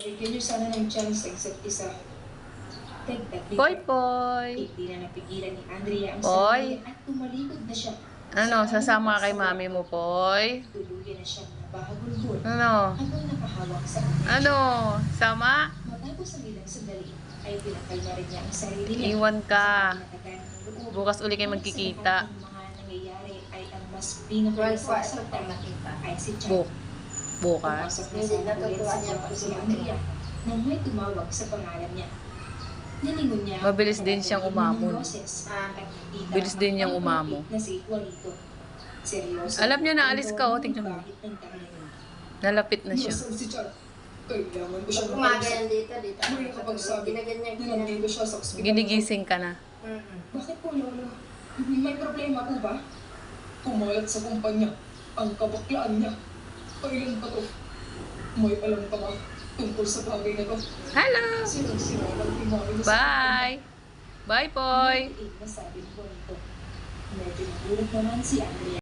Bigyan niyo sana ng chance sa isa't isa. Poy, poy. Hindi na napigilan ni Andrea ang Poy. sarili at tumalikod na siya. Ano, sasama ka kay mami mo, poy? Tuluyan na siyang nabahagulbol Ano? habang nakahawak sa kanya. Ano? Sama? Matapos ang ilang sandali, ay pinakalma rin niya ang sarili niya. Iwan ka. Bukas uli kayo magkikita. Ang mga nangyayari ay ang mas pinakalasasaktan ay si Chad. Buk. Bukas. Pumasok na sa ulit sa kwarto si Andrea nang may tumawag sa pangalan niya. Nilingon niya Mabilis din siyang ng umamon. Bilis din niyang ang umamo. malapit Na si Juanito. Seryoso. Alam niya na alis ka, oh. Tingnan mo. Nalapit na siya. Si Chad? Kailangan ko dito, dito. May nakapagsabi Ginaganyan na nandito siya sa ospital. Ginigising ka na. Bakit po, Lolo? May problema po ba? Pumalat sa kumpanya ang kabaklaan niya. Kailan pa to? May alam pa ba tungkol sa bagay na to? Hello! Sirang-sira lang pinari mo sa Bye! Bye, poy! kumpanya. Nasabi ko nito. Medyo nagulat naman si Andrea.